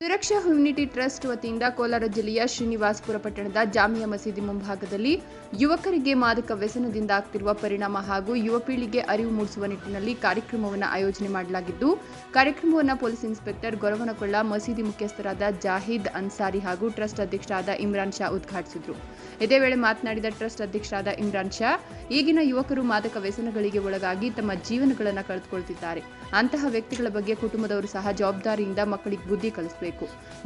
ಸುರಕ್ಷಾ ಹ್ಯುನಿಟಿ trust ವತಿಯಿಂದ ಕೋಲಾರ ಜಿಲ್ಲೆಯ ಶ್ರೀನಿವಾಸ್ಪುರ ಪಟ್ಟಣದ ಜಾಮಿಯಾ ಮಸೀದಿ ಮುಂಭಾಗದಲ್ಲಿ ಯುವಕರಿಗೆ ಮಾದಕ ವ್ಯಸನದಿಂದ ಆಗ್ತಿರುವ ಪರಿಣಾಮ ಹಾಗೂ ಯುವ ಪೀಳಿಗೆ ಅರಿವು ಮೂಡಿಸುವ ನಿಟ್ಟಿನಲ್ಲಿ ಕಾರ್ಯಕ್ರಮವನ್ನು ಆಯೋಜನೆ ಮಾಡಲಾಗಿದ್ದು, ಕಾರ್ಯಕ್ರಮವನ್ನು ಪೊಲೀಸ್ ಇನ್ಸ್ಪೆಕ್ಟರ್ ಗೊರವನಕೊಳ್ಳ ಮಸೀದಿ ಮುಖ್ಯಸ್ಥರಾದ ಜಾಹಿದ್ ಅನ್ಸಾರಿ ಹಾಗೂ ಟ್ರಸ್ಟ್ ಅಧ್ಯಕ್ಷರಾದ ಇಮ್ರಾನ್ ಶಾ ಉದ್ಘಾಟಿಸಿದರು. ಇದೇ ವೇಳೆ ಮಾತನಾಡಿದ ಟ್ರಸ್ಟ್ ಅಧ್ಯಕ್ಷರಾದ ಇಮ್ರಾನ್ ಶಾ, ಈಗಿನ ಯುವಕರು ಮಾದಕ ವ್ಯಸನಗಳಿಗೆ ಒಳಗಾಗಿ ತಮ್ಮ ಜೀವನಗಳನ್ನು ಕಳೆದುಕೊಳ್ತಿದ್ದಾರೆ. ಅಂತಹ ವ್ಯಕ್ತಿಗಳ ಬಗ್ಗೆ ಕುಟುಂಬದವರು ಸಹ ಜವಾಬ್ದಾರಿಯಿಂದ ಮಕ್ಕಳಿಗೆ ಬುದ್ಧಿ ಕಲಿಸಬೇಕು.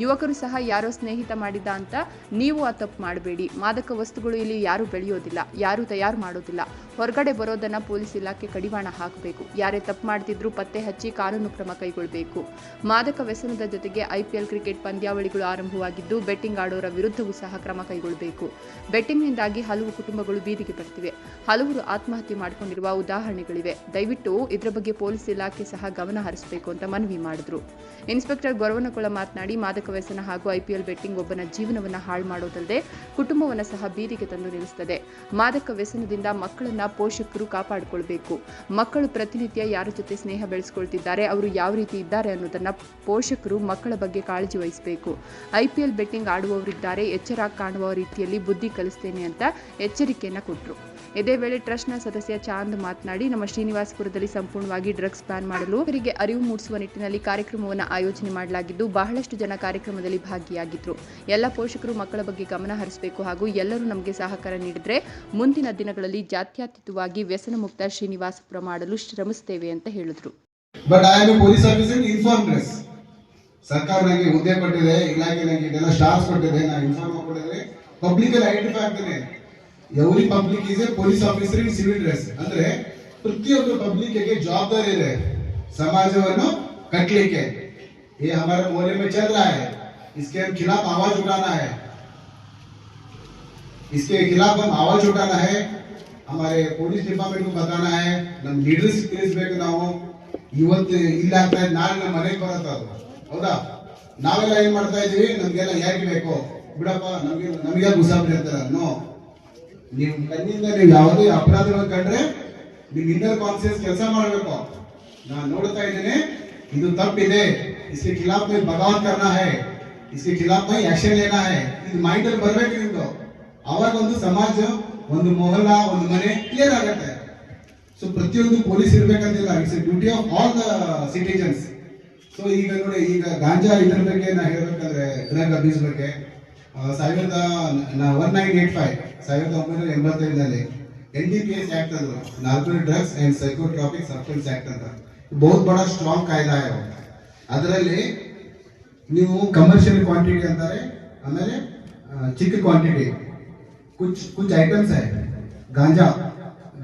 ಯುವಕರು ಸಹ ಯಾರೋ ಸ್ನೇಹಿತ ಮಾಡಿದ ಅಂತ ನೀವು ಆ ತಪ್ಪು ಮಾಡಬೇಡಿ. ಮಾದಕ ವಸ್ತುಗಳು ಇಲ್ಲಿ ಯಾರು ಬೆಳೆಯೋದಿಲ್ಲ, ಯಾರು ತಯಾರು ಮಾಡೋದಿಲ್ಲ. ಹೊರಗಡೆ ಬರೋದನ್ನ ಪೊಲೀಸ್ ಇಲಾಖೆ ಕಡಿವಾಣ ಹಾಕಬೇಕು. ಯಾರೇ ತಪ್ಪು ಮಾಡ್ತಿದ್ರು ಪತ್ತೆ ಹಚ್ಚಿ ಕಾನೂನು ಕ್ರಮ ಕೈಗೊಳ್ಳಬೇಕು ಮಾದಕ ವ್ಯಸನದ ಜೊತೆಗೆ ಐಪಿಎಲ್ ಕ್ರಿಕೆಟ್ ಪಂದ್ಯಾವಳಿಗಳು ಆರಂಭವಾಗಿದ್ದು ಬೆಟ್ಟಿಂಗ್ ಆಡೋರ ವಿರುದ್ಧವೂ ಸಹ ಕ್ರಮ ಕೈಗೊಳ್ಳಬೇಕು ಬೆಟ್ಟಿಂಗ್ನಿಂದಾಗಿ ಹಲವು ಕುಟುಂಬಗಳು ಬೀದಿಗೆ ಬರ್ತಿವೆ. ಹಲವರು ಆತ್ಮಹತ್ಯೆ ಮಾಡಿಕೊಂಡಿರುವ ಉದಾಹರಣೆಗಳಿವೆ. ದಯವಿಟ್ಟು ಇದರ ಬಗ್ಗೆ ಪೊಲೀಸ್ ಇಲಾಖೆ ಸಹ ಗಮನ ಹರಿಸಬೇಕು ಅಂತ ಮನವಿ ಮಾಡಿದ್ರು. ಇನ್ಸ್ಪೆಕ್ಟರ್ ಗೊರವನಕೊಳ ಮಾತನಾಡಿ ಮಾದಕ ವ್ಯಸನ ಹಾಗೂ ಐಪಿಎಲ್ ಬೆಟ್ಟಿಂಗ್ ಒಬ್ಬನ ಜೀವನವನ್ನು ಹಾಳು ಮಾಡೋದಲ್ಲದೆ ಕುಟುಂಬವನ್ನು ಸಹ ಬೀದಿಗೆ ತಂದು ನಿಲ್ಲಿಸುತ್ತದೆ ಮಾದಕ ವ್ಯಸನದಿಂದ ಮಕ್ಕಳನ್ನ ಪೋಷಕರು ಕಾಪಾಡಿಕೊಳ್ಬೇಕು. ಮಕ್ಕಳು ಪ್ರತಿನಿತ್ಯ ಯಾರ ಜೊತೆ ಸ್ನೇಹ ಬೆಳೆಸ್ಕೊಳ್ತಿದ್ದಾರೆ, ಅವರು ಯಾವ ರೀತಿ ಇದ್ದಾರೆ ಅನ್ನೋದನ್ನು ಪೋಷಕರು ಮಕ್ಕಳ ಬಗ್ಗೆ ಕಾಳಜಿ ವಹಿಸಬೇಕು. ಐಪಿಎಲ್ ಬೆಟ್ಟಿಂಗ್ ಆಡುವವರಿದ್ದಾರೆ, ಎಚ್ಚರ ಕಾಣುವ ರೀತಿಯಲ್ಲಿ ಬುದ್ಧಿ ಕಲಿಸ್ತೇನೆ ಅಂತ ಎಚ್ಚರಿಕೆಯನ್ನು ಕೊಟ್ಟರು ಇದೇ ವೇಳೆ ಟ್ರಸ್ಟ್ನ ಸದಸ್ಯ ಚಾಂದ್ ಮಾತನಾಡಿ, ನಮ್ಮ ಶ್ರೀನಿವಾಸಪುರದಲ್ಲಿ ಸಂಪೂರ್ಣವಾಗಿ ಡ್ರಗ್ಸ್ ಬ್ಯಾನ್ ಮಾಡಲು, ಅವರಿಗೆ ಅರಿವು ಮೂಡಿಸುವ ನಿಟ್ಟಿನಲ್ಲಿ ಕಾರ್ಯಕ್ರಮವನ್ನು ಆಯೋಜನೆ ಮಾಡಲಾಗಿದ್ದು ಬಹಳಷ್ಟು ಜನ ಕಾರ್ಯಕ್ರಮದಲ್ಲಿ ಭಾಗಿಯಾಗಿದ್ರು. ಎಲ್ಲ ಪೋಷಕರು ಮಕ್ಕಳ ಬಗ್ಗೆ ಗಮನ ಹರಿಸಬೇಕು ಹಾಗೂ ಎಲ್ಲರೂ ನಮಗೆ ಸಹಕಾರ ನೀಡಿದರೆ ಮುಂದಿನ ದಿನಗಳಲ್ಲಿ ಜಾತ್ಯತೀತವಾಗಿ ವ್ಯಸನ ಮುಕ್ತ ಶ್ರೀನಿವಾಸಪುರ ಮಾಡಲು ಶ್ರಮಿಸುತ್ತೇವೆ ಅಂತ ಹೇಳಿದ್ರು. But I am police officer uniform dress ಸರ್ಕಾರ ನನಗೆ ಹುದ್ದೆ ಕೊಟ್ಟಿದೆ ಇಲಾಖೆ ನನಗೆ ಇದೆಲ್ಲ ಸ್ಟಾರ್ಸ್ ಕೊಟ್ಟಿದೆ ನಾನು ಇನ್ಫಾರ್ಮ್ ಕೊಟ್ಟಿದ್ರೆ ಪಬ್ಲಿಕ್ ಅಲ್ಲಿ identify ಆಗ್ತೇನೆ. Every public is a police officer in civil dress ಅಂದ್ರೆ ಪ್ರತಿಯೊಬ್ಬರು ಪಬ್ಲಿಕ್ಗೆ ಜವಾಬ್ದಾರಿ ಇದೆ. ಸಮಾಜವನ್ನು ಕಟ್ಟಲಿಕ್ಕೆ. ये हमारे मोहल्ले में चल रहा है इसके हम खिलाफ आवाज उठाना है इसके खिलाफ हम आवाज उठाना है हमारे ಪೊಲೀಸ್ ಡಿಪಾರ್ಟ್ಮೆಂಟ್ बताना है ನಮ್ಮ ಲೀಡರ್ಸ್ ತಿಳಿಸ್ಬೇಕು ನಾವು ಇವತ್ತು ಇಲ್ಲ ಆಗ್ತಾ ಇದೆ ನಾಳೆ ನಮ್ಮ ಮನೆಗೆ ಬರತ್ತ ಅದು ಹೌದಾ ನಾವೆಲ್ಲ ಏನ್ ಮಾಡ್ತಾ ಇದೀವಿ ನಮ್ಗೆಲ್ಲ ಯಾಕೆ ಬೇಕು ಬಿಡಪ್ಪ ನಮ್ಗೆ ನಮ್ಗೆ ಮುಸಾಫಿರ್ ಇರ್ತಾರ ನೋ ನೀವು ಕಣ್ಣಿಂದ ನೀವು ಯಾವುದೇ ಅಪರಾಧಗಳು ಕಂಡ್ರೆ ನಿಮ್ ಇನ್ನರ್ ಕಾನ್ಸಿಯಸ್ ಕೆಲಸ ಮಾಡಬೇಕು ನಾನು ನೋಡ್ತಾ ಇದ್ದೇನೆ ಇದು ತಪ್ಪಿದೆ इसके खिलाफ में बगावत करना है इसके खिलाफ में ಆಕ್ಷನ್ लेना है ಇದು ಮೈಂಡ್ ಅಲ್ಲಿ ಬರ್ಬೇಕು ನಿಮ್ದು ಅವಾಗ ಒಂದು ಸಮಾಜ ಒಂದು ಮೊಹಲ್ಲ ಒಂದು ಮನೆ ಕ್ಲಿಯರ್ ಆಗತ್ತೆ ಸೊ ಪ್ರತಿಯೊಂದು police ಇರ್ಬೇಕಂತಿಲ್ಲ it's duty of all the citizens so ಈಗ ನೋಡಿ ಈಗ ಗಾಂಜಾ ಇದ್ರ ಬಗ್ಗೆ ನಾ ಹೇಳ್ಬೇಕಂದ್ರೆ ಡ್ರಗ್ ಅಬ್ಯೂಸ್ ಬಗ್ಗೆ ಆ, ಸಾವಿರದ ಒನ್ ನೈನ್ ಏಟ್ ಫೈವ್ ಸಾವಿರದ ಒಂಬೈನೂರ ಎಂಬತ್ತೈದರಲ್ಲಿ N D P S act ಅದು ನಾಲ್ಕು drugs and psychotropic substance act ಅಂತ ಬಹುತ್ ಬಡ ಸ್ಟ್ರಾಂಗ್ ಕಾಯ್ದಾ है वो. ಅದರಲ್ಲಿ ನೀವು ಕಮರ್ಷಿಯಲ್ ಕ್ವಾಂಟಿಟಿ ಅಂತಾರೆ, ಆಮೇಲೆ ಚಿಕ್ಕ ಕ್ವಾಂಟಿಟಿ ಕುಚ್ ಕುಚ್ ಐಟಮ್ಸ್ ಗಾಂಜಾ.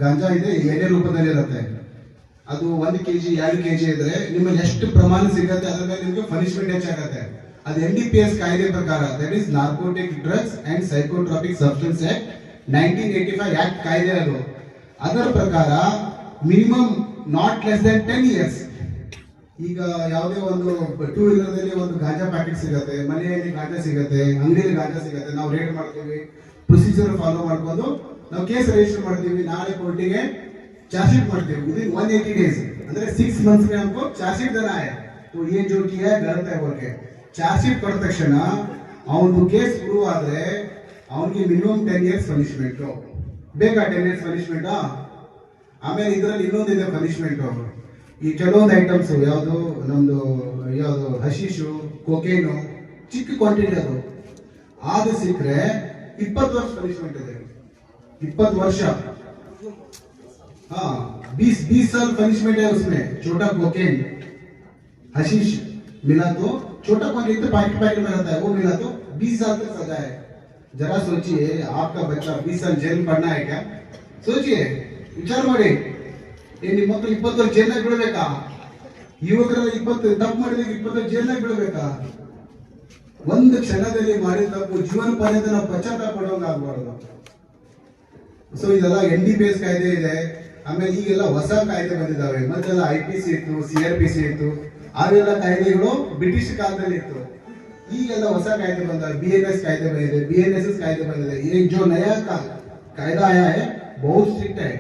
ಗಾಂಜಾ ಇದೆ ಎಣ್ಣೆ ರೂಪದಲ್ಲಿ ಇರುತ್ತೆ ಅದು ಒಂದು ಕೆ ಜಿ ಎರಡು ಕೆ ಜಿ ಇದ್ರೆ ನಿಮ್ಮಲ್ಲಿ ಎಷ್ಟು ಪ್ರಮಾಣ ಸಿಗುತ್ತೆ, ಅದ್ರ ಮೇಲೆ ನಿಮಗೆ ಪನಿಷ್ಮೆಂಟ್ ಹೆಚ್ಚಾಗತ್ತೆ. ಅದು ಎನ್ ಡಿ ಪಿ ಎಸ್ ಕಾಯ್ದೆ ಪ್ರಕಾರ that is narcotic drugs and psychotropic substance act nineteen eighty five act ಕಾಯ್ದೆ ಅದು. ಅದರ ಪ್ರಕಾರ minimum not less than ten years ಈಗ ಯಾವುದೇ ಒಂದು ಟೂ ವೀಲರ್ದಲ್ಲಿ ಒಂದು ಗಾಂಜಾ ಪ್ಯಾಕೆಟ್ ಸಿಗುತ್ತೆ ಮನೆಯಲ್ಲಿ ಗಾಂಜಾ ಸಿಗುತ್ತೆ ಅಂಗಡಿಯಲ್ಲಿ ಗಾಂಜಾ ಸಿಗುತ್ತೆ ನಾವು ರೇಟ್ ಮಾಡ್ತೀವಿ ಪ್ರೊಸೀಜರ್ ಫಾಲೋ ಮಾಡ್ಕೊಂಡು ನಾವು ಕೇಸ್ ರಿಜಿಸ್ಟರ್ ಮಾಡ್ತೀವಿ ನಾಳೆ ಕೋರ್ಟಿಗೆ ಚಾರ್ಜ್ ಶೀಟ್ ಮಾಡ್ತೀವಿ ವಿದಿನ್ ಒನ್ ಏಟಿ ಡೇಸ್ ಅಂದ್ರೆ ಸಿಕ್ಸ್ ಮಂತ್ಸ್ में हमको चार्ज शीट देना है तो ये जो किया है गलत है बोल के ಚಾರ್ಜ್ ಶೀಟ್ ಕೊಟ್ಟ ತಕ್ಷಣ ಅವನು ಕೇಸ್ ಪ್ರೂವ್ ಆದ್ರೆ ಅವನಿಗೆ ಮಿನಿಮಮ್ ಟೆನ್ ಇಯರ್ಸ್ ಪನಿಷ್ಮೆಂಟ್ ಬೇಕಾ ಟೆನ್ ಇಯರ್ಸ್ ಪನಿಷ್ಮೆಂಟ್ ಆಮೇಲೆ ಇದರಲ್ಲಿ ಇನ್ನೊಂದಿದೆ ಪನಿಷ್ಮೆಂಟ್ ಈ ಕೆಲವೊಂದು ಐಟಮ್ಸ್ ಯಾವುದು ನಮ್ದು ಯಾವುದು ಹಶೀಶು ಕೊಕೇನು ಚಿಕ್ಕ ಕ್ವಾಂಟಿಟಿ ಅದು ಅದು ಸಿಕ್ಕರೆ ಇಪ್ಪತ್ತು ವರ್ಷ ಪನಿಷ್ಮೆಂಟ್ ಇದೆ ಇಪ್ಪತ್ತು ವರ್ಷ हाँ बीस बीस साल पनिशमेंट है उसमें छोटा कोकेन हशीश मिला तो छोटा क्वांटिटी तो पैकेट पैकेट में रहता है वो मिला तो बीस साल तक सजा है जरा सोचिए आपका बच्चा बीस साल जेल में पढ़ना है क्या सोचिए ವಿಚಾರ ಮಾಡಿ ಏ ನಿಮ್ಮ ಮಕ್ಕಳು ಇಪ್ಪತ್ತೈದು ಜೈಲ್ನಾಗ ಬಿಡಬೇಕಾ ಯುವಕರೆಲ್ಲ ಇಪ್ಪತ್ತು ತಪ್ಪು ಮಾಡಿದ ಇಪ್ಪತ್ತೈದು ಜೈಲ್ನಾಗ ಬಿಡಬೇಕಾ ಒಂದು ಕ್ಷಣದಲ್ಲಿ ಮಾಡಿದ ತಪ್ಪು ಜೀವನ ಪರ್ಯಂತ ನಾವು ಪ್ರಚಾರ ಪಡೋಂಗ ಸೊ ಇದೆಲ್ಲ ಎನ್ ಡಿ ಪಿ ಎಸ್ ಕಾಯ್ದೆ ಇದೆ. ಆಮೇಲೆ ಈಗೆಲ್ಲ ಹೊಸ ಕಾಯ್ದೆ ಬಂದಿದ್ದಾವೆ ಮೊದಲೆಲ್ಲ ಐ ಪಿ ಸಿ ಇತ್ತು ಸಿ ಆರ್ ಪಿ ಸಿ ಇತ್ತು. ಅವೆಲ್ಲ ಕಾಯ್ದೆಗಳು ಬ್ರಿಟಿಷ್ ಕಾಲದಲ್ಲಿ ಇತ್ತು. ಈಗೆಲ್ಲ ಹೊಸ ಕಾಯ್ದೆ ಬಂದಿದೆ ಬಿ ಎನ್ ಎಸ್ ಕಾಯ್ದೆ ಬಂದಿದೆ. ಬಿ ಎನ್ ಎಸ್ ಎಸ್ ಕಾಯ್ದೆ ಬಂದಿದೆ. ಏನ್ ಜೋ, ನಯಾ ಕಾಯ್ದಾ ಆಯಾ ಬಹುತ್ ಸ್ಟ್ರಿಕ್ಟ್ ಆಯ್ತು